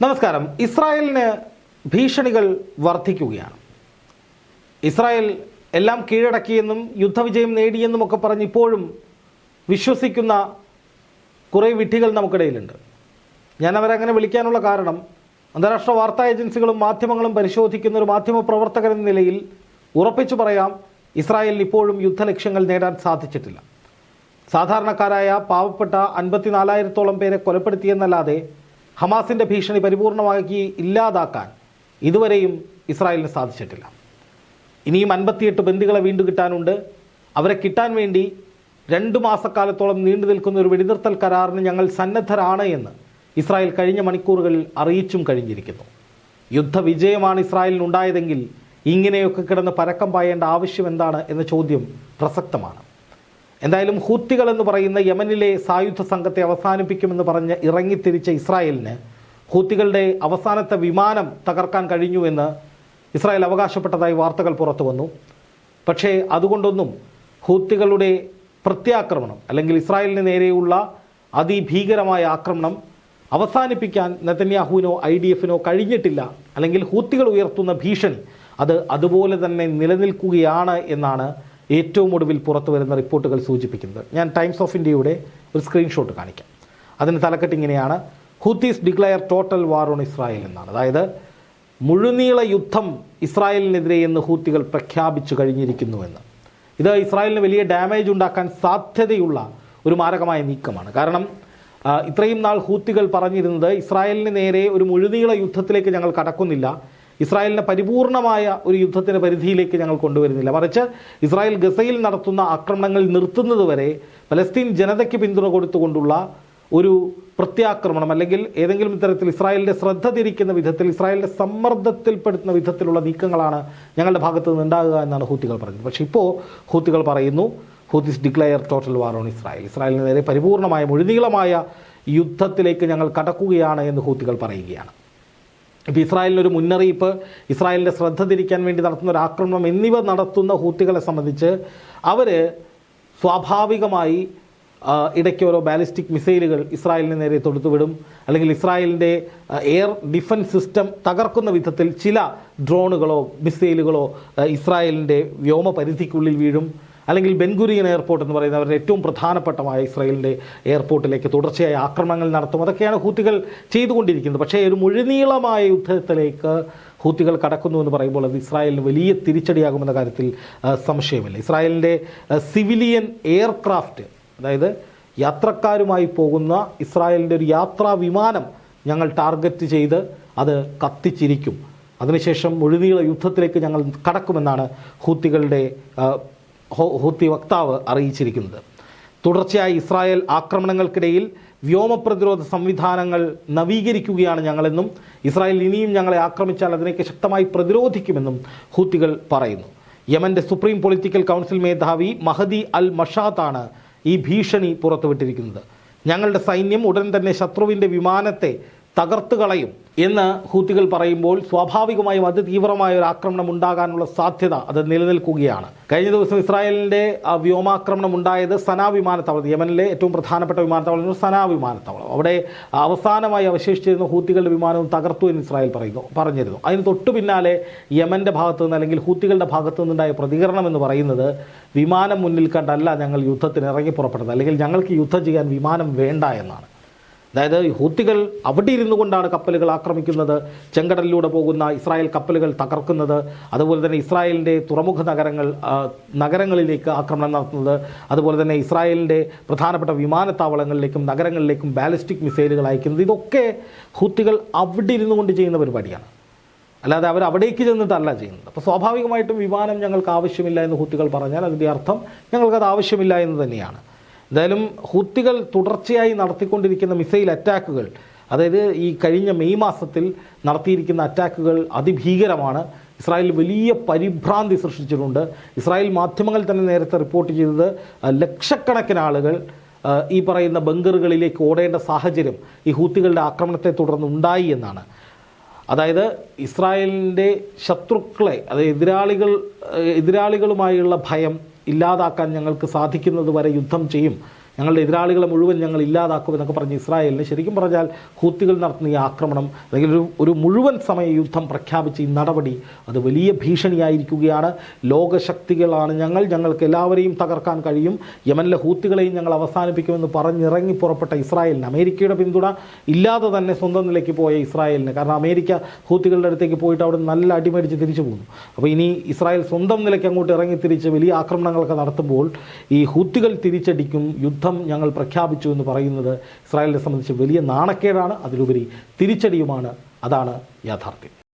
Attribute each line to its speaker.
Speaker 1: നമസ്കാരം. ഇസ്രായേലിന് ഭീഷണികൾ വർദ്ധിക്കുകയാണ് ഇസ്രായേൽ എല്ലാം കീഴടക്കിയെന്നും യുദ്ധവിജയം നേടിയെന്നും ഒക്കെ പറഞ്ഞ് ഇപ്പോഴും വിശ്വസിക്കുന്ന കുറേ വിഡ്ഢികൾ നമുക്കിടയിലുണ്ട്. ഞാൻ അവരെ അങ്ങനെ വിളിക്കാനുള്ള കാരണം അന്താരാഷ്ട്ര വാർത്താ ഏജൻസികളും മാധ്യമങ്ങളും പരിശോധിക്കുന്ന ഒരു മാധ്യമ പ്രവർത്തകരെന്ന നിലയിൽ ഉറപ്പിച്ചു പറയാം ഇസ്രായേലിന് ഇപ്പോഴും യുദ്ധലക്ഷ്യങ്ങൾ നേടാൻ സാധിച്ചിട്ടില്ല. സാധാരണക്കാരായ പാവപ്പെട്ട അൻപത്തിനാലായിരത്തോളം പേരെ കൊലപ്പെടുത്തിയെന്നല്ലാതെ ഹമാസിന്റെ ഭീഷണി പരിപൂർണമാക്കി ഇല്ലാതാക്കാൻ ഇതുവരെയും ഇസ്രായേലിന് സാധിച്ചിട്ടില്ല. ഇനിയും അൻപത്തിയെട്ട് ബന്ദികളെ വീണ്ടും കിട്ടാനുണ്ട്. അവരെ കിട്ടാൻ വേണ്ടി രണ്ട് മാസക്കാലത്തോളം നീണ്ടു നിൽക്കുന്ന ഒരു വെടിനിർത്തൽ കരാറിന് ഞങ്ങൾ സന്നദ്ധരാണ് എന്ന് ഇസ്രായേൽ കഴിഞ്ഞ മണിക്കൂറുകളിൽ അറിയിച്ചും കഴിഞ്ഞിരിക്കുന്നു. യുദ്ധവിജയമാണ് ഇസ്രായേലിനുണ്ടായതെങ്കിൽ ഇങ്ങനെയൊക്കെ കിടന്ന് പരക്കം പായേണ്ട ആവശ്യം എന്താണ് എന്ന ചോദ്യം പ്രസക്തമാണ്. എന്തായാലും ഹൂത്തികൾ എന്ന് പറയുന്ന യമനിലെ സായുധ സംഘത്തെ അവസാനിപ്പിക്കുമെന്ന് പറഞ്ഞ് ഇറങ്ങിത്തിരിച്ച ഇസ്രായേലിന് ഹൂത്തികളുടെ അവസാനത്തെ വിമാനം തകർക്കാൻ കഴിഞ്ഞുവെന്ന് ഇസ്രായേൽ അവകാശപ്പെട്ടതായി വാർത്തകൾ പുറത്തു വന്നു. പക്ഷേ അതുകൊണ്ടൊന്നും ഹൂത്തികളുടെ പ്രത്യാക്രമണം അല്ലെങ്കിൽ ഇസ്രായേലിന് നേരെയുള്ള അതിഭീകരമായ ആക്രമണം അവസാനിപ്പിക്കാൻ നെതന്യാഹുവിനോ ഐ ഡി എഫിനോ കഴിഞ്ഞിട്ടില്ല. അല്ലെങ്കിൽ ഹൂത്തികൾ ഉയർത്തുന്ന ഭീഷണി അത് അതുപോലെ തന്നെ നിലനിൽക്കുകയാണ് എന്നാണ് ഏറ്റവും ഒടുവിൽ പുറത്തു വരുന്ന റിപ്പോർട്ടുകൾ സൂചിപ്പിക്കുന്നത്. ഞാൻ ടൈംസ് ഓഫ് ഇന്ത്യയുടെ ഒരു സ്ക്രീൻഷോട്ട് കാണിക്കാം. അതിന് തലക്കെട്ട് ഇങ്ങനെയാണ്. Houthis declare total war on Israel എന്നാണ്. അതായത് മുഴുനീള യുദ്ധം ഇസ്രായേലിനെതിരെ എന്ന് ഹൂത്തികൾ പ്രഖ്യാപിച്ചു കഴിഞ്ഞിരിക്കുന്നുവെന്ന്. ഇത് ഇസ്രായേലിന് വലിയ ഡാമേജ് ഉണ്ടാക്കാൻ സാധ്യതയുള്ള ഒരു മാരകമായ നീക്കമാണ്. കാരണം ഇത്രയും നാൾ ഹൂത്തികൾ പറഞ്ഞിരുന്നത് ഇസ്രായേലിന് നേരെ ഒരു മുഴുനീള യുദ്ധത്തിലേക്ക് ഞങ്ങൾ കടക്കുന്നില്ല. ഇസ്രായേലിനെ പരിപൂർണമായ ഒരു യുദ്ധത്തിന്റെ പരിധിയിലേക്ക് ഞങ്ങൾ കൊണ്ടുവരുന്നില്ല. മറിച്ച് ഇസ്രായേൽ ഗസയിൽ നടത്തുന്ന ആക്രമണങ്ങൾ നിർത്തുന്നതുവരെ പലസ്തീൻ ജനതയ്ക്ക് പിന്തുണ കൊടുത്തുകൊണ്ടുള്ള ഒരു പ്രത്യാക്രമണം അല്ലെങ്കിൽ ഏതെങ്കിലും തരത്തിൽ ഇസ്രായേലിന്റെ ശ്രദ്ധ തിരിക്കുന്ന വിധത്തിൽ ഇസ്രായേലിന്റെ സമ്മർദ്ദത്തിൽപ്പെടുത്തുന്ന വിധത്തിലുള്ള നീക്കങ്ങളാണ് ഞങ്ങളുടെ ഭാഗത്ത് നിന്ന് ഉണ്ടാകുക എന്നാണ് ഹൂത്തികൾ പറയുന്നത്. പക്ഷേ ഇപ്പോൾ ഹൂത്തികൾ പറയുന്നു Houthis declare total war on Israel ഇസ്രായേലിന് നേരെ പരിപൂർണമായ മുഴുനീളമായ യുദ്ധത്തിലേക്ക് ഞങ്ങൾ കടക്കുകയാണ് എന്ന് ഹൂത്തികൾ പറയുകയാണ്. ഇപ്പോൾ ഇസ്രായേലിനൊരു മുന്നറിയിപ്പ് ഇസ്രായേലിന്റെ ശ്രദ്ധ തിരിക്കാൻ വേണ്ടി നടത്തുന്ന ഒരു ആക്രമണം എന്നിവ നടത്തുന്ന ഹൂത്തികളെ സംബന്ധിച്ച് അവർ സ്വാഭാവികമായി ഇടയ്ക്ക് ഓരോ ബാലിസ്റ്റിക് മിസൈലുകൾ ഇസ്രായേലിന് നേരെ തൊടുത്തുവിടും അല്ലെങ്കിൽ ഇസ്രായേലിന്റെ എയർ ഡിഫൻസ് സിസ്റ്റം തകർക്കുന്ന വിധത്തിൽ ചില ഡ്രോണുകളോ മിസൈലുകളോ ഇസ്രായേലിന്റെ വ്യോമ പരിധിക്കുള്ളിൽ വീഴും. അല്ലെങ്കിൽ ബെൻഗുരിയൻ എയർപോർട്ട് എന്ന് പറയുന്ന അവരുടെ ഏറ്റവും പ്രധാനപ്പെട്ടമായ ഇസ്രയേലിന്റെ എയർപോർട്ടിലേക്ക് തുടർച്ചയായി ആക്രമണങ്ങൾ നടത്തും. അതൊക്കെയാണ് ഹൂത്തികൾ ചെയ്തുകൊണ്ടിരിക്കുന്നത്. പക്ഷേ ഒരു മുഴുനീളമായ യുദ്ധത്തിലേക്ക് ഹൂത്തികൾ കടക്കുന്നു എന്ന് പറയുമ്പോൾ അത് ഇസ്രായേലിന് വലിയ തിരിച്ചടിയാകുമെന്ന കാര്യത്തിൽ സംശയമില്ല. ഇസ്രായേലിന്റെ സിവിലിയൻ എയർക്രാഫ്റ്റ് അതായത് യാത്രക്കാരുമായി പോകുന്ന ഇസ്രായേലിന്റെ ഒരു യാത്രാ വിമാനം ഞങ്ങൾ ടാർഗറ്റ് ചെയ്ത് അത് കത്തിച്ചിരിക്കും. അതിനുശേഷം മുഴുനീള യുദ്ധത്തിലേക്ക് ഞങ്ങൾ കടക്കുമെന്നാണ് ഹൂത്തികളുടെ ഹൂത്തി വക്താവ് അറിയിച്ചിരിക്കുന്നത്. തുടർച്ചയായി ഇസ്രായേൽ ആക്രമണങ്ങൾക്കിടയിൽ വ്യോമ പ്രതിരോധ സംവിധാനങ്ങൾ നവീകരിക്കുകയാണ് ഞങ്ങളെന്നും ഇസ്രായേൽ ഇനിയും ഞങ്ങളെ ആക്രമിച്ചാൽ അതിനേക്ക് ശക്തമായി പ്രതിരോധിക്കുമെന്നും ഹൂത്തികൾ പറയുന്നു. യമന്റെ സുപ്രീം പൊളിറ്റിക്കൽ കൗൺസിൽ മേധാവി മഹദി അൽ മഷാത്താണ് ഈ ഭീഷണി പുറത്തുവിട്ടിരിക്കുന്നത്. ഞങ്ങളുടെ സൈന്യം ഉടൻ തന്നെ ശത്രുവിന്റെ വിമാനത്തെ തകർത്ത് കളയും എന്ന് ഹൂത്തികൾ പറയുമ്പോൾ സ്വാഭാവികമായും അതിതീവ്രമായ ഒരു ആക്രമണം ഉണ്ടാകാനുള്ള സാധ്യത അത് നിലനിൽക്കുകയാണ്. കഴിഞ്ഞ ദിവസം ഇസ്രായേലിന്റെ വ്യോമാക്രമണം ഉണ്ടായത് സനാ വിമാനത്താവളം യമനിലെ ഏറ്റവും പ്രധാനപ്പെട്ട വിമാനത്താവളം സനാ വിമാനത്താവളം. അവിടെ അവസാനമായി അവശേഷിച്ചിരുന്ന ഹൂത്തികളുടെ വിമാനവും തകർത്തു എന്ന് ഇസ്രായേൽ പറയുന്നു പറഞ്ഞിരുന്നു. അതിന് തൊട്ടു പിന്നാലെ യമന്റെ ഭാഗത്തു നിന്ന് അല്ലെങ്കിൽ ഹൂത്തികളുടെ ഭാഗത്തു നിന്നുണ്ടായ പ്രതികരണം എന്ന് പറയുന്നത് വിമാനം മുന്നിൽ കണ്ടല്ല ഞങ്ങൾ യുദ്ധത്തിന് ഇറങ്ങി പുറപ്പെട്ടത് അല്ലെങ്കിൽ ഞങ്ങൾക്ക് യുദ്ധം ചെയ്യാൻ വിമാനം വേണ്ട എന്നാണ്. അതായത് ഹൂത്തികൾ അവിടെ ഇരുന്നു കൊണ്ടാണ് കപ്പലുകൾ ആക്രമിക്കുന്നത്. ചെങ്കടലിലൂടെ പോകുന്ന ഇസ്രായേൽ കപ്പലുകൾ തകർക്കുന്നത്. അതുപോലെ തന്നെ ഇസ്രായേലിന്റെ തുറമുഖ നഗരങ്ങൾ നഗരങ്ങളിലേക്ക് ആക്രമണം നടത്തുന്നത്. അതുപോലെ തന്നെ ഇസ്രായേലിന്റെ പ്രധാനപ്പെട്ട വിമാനത്താവളങ്ങളിലേക്കും നഗരങ്ങളിലേക്കും ബാലിസ്റ്റിക് മിസൈലുകൾ അയക്കുന്നത്. ഇതൊക്കെ ഹൂത്തികൾ അവിടെ ഇരുന്നു കൊണ്ട് ചെയ്യുന്ന പരിപാടിയാണ്. അല്ലാതെ അവർ അവിടേക്ക് ചെന്നിട്ടല്ല ചെയ്യുന്നത്. അപ്പോൾ സ്വാഭാവികമായിട്ടും വിമാനം ഞങ്ങൾക്ക് ആവശ്യമില്ല എന്ന് ഹൂത്തികൾ പറഞ്ഞാൽ അതിന്റെ അർത്ഥം ഞങ്ങൾക്കത് ആവശ്യമില്ല എന്ന് തന്നെയാണ്. എന്തായാലും ഹുത്തികൾ തുടർച്ചയായി നടത്തിക്കൊണ്ടിരിക്കുന്ന മിസൈൽ അറ്റാക്കുകൾ അതായത് ഈ കഴിഞ്ഞ മെയ് മാസത്തിൽ നടത്തിയിരിക്കുന്ന അറ്റാക്കുകൾ അതിഭീകരമാണ്. ഇസ്രായേൽ വലിയ പരിഭ്രാന്തി സൃഷ്ടിച്ചിട്ടുണ്ട്. ഇസ്രായേൽ മാധ്യമങ്ങൾ തന്നെ നേരത്തെ റിപ്പോർട്ട് ചെയ്തത് ലക്ഷക്കണക്കിന് ആളുകൾ ഈ പറയുന്ന ബങ്കറുകളിലേക്ക് ഓടേണ്ട സാഹചര്യം ഈ ഹൂത്തികളുടെ ആക്രമണത്തെ തുടർന്ന് ഉണ്ടായി എന്നാണ്. അതായത് ഇസ്രായേലിന്റെ ശത്രുക്കളെ അതായത് എതിരാളികൾ എതിരാളികളുമായുള്ള ഭയം ഇല്ലാതാക്കാൻ ഞങ്ങൾക്ക് സാധിക്കുന്നത് വരെ യുദ്ധം ചെയ്യും. ഞങ്ങളുടെ എതിരാളികളെ മുഴുവൻ ഞങ്ങൾ ഇല്ലാതാക്കും എന്നൊക്കെ പറഞ്ഞ് ഇസ്രായേലിന് ശരിക്കും പറഞ്ഞാൽ ഹൂത്തികൾ നടത്തുന്ന ഈ ആക്രമണം അല്ലെങ്കിൽ ഒരു ഒരു മുഴുവൻ സമയ യുദ്ധം പ്രഖ്യാപിച്ച ഈ നടപടി അത് വലിയ ഭീഷണിയായിരിക്കുകയാണ്. ലോകശക്തികളാണ് ഞങ്ങൾ. ഞങ്ങൾക്ക് എല്ലാവരെയും തകർക്കാൻ കഴിയും. യമനിലെ ഹൂത്തികളെയും ഞങ്ങൾ അവസാനിപ്പിക്കുമെന്ന് പറഞ്ഞിറങ്ങി പുറപ്പെട്ട ഇസ്രായേലിന് അമേരിക്കയുടെ പിന്തുണ ഇല്ലാതെ തന്നെ സ്വന്തം നിലയ്ക്ക് പോയ ഇസ്രായേലിന്. കാരണം അമേരിക്ക ഹൂത്തികളുടെ അടുത്തേക്ക് പോയിട്ട് അവിടെ നല്ല അടിമേടിച്ച് തിരിച്ചു പോകുന്നു അപ്പോൾ ഇനി ഇസ്രായേൽ സ്വന്തം നിലയ്ക്ക് അങ്ങോട്ട് ഇറങ്ങി തിരിച്ച് വലിയ ആക്രമണങ്ങളൊക്കെ നടത്തുമ്പോൾ ഈ ഹൂത്തികൾ തിരിച്ചടിക്കും യുദ്ധം ഞങ്ങൾ പ്രഖ്യാപിച്ചു എന്ന് പറയുന്നത് ഇസ്രായേലിനെ സംബന്ധിച്ച് വലിയ നാണക്കേടാണ്. അതിലുപരി തിരിച്ചടിയുമാണ്. അതാണ് യാഥാർത്ഥ്യം.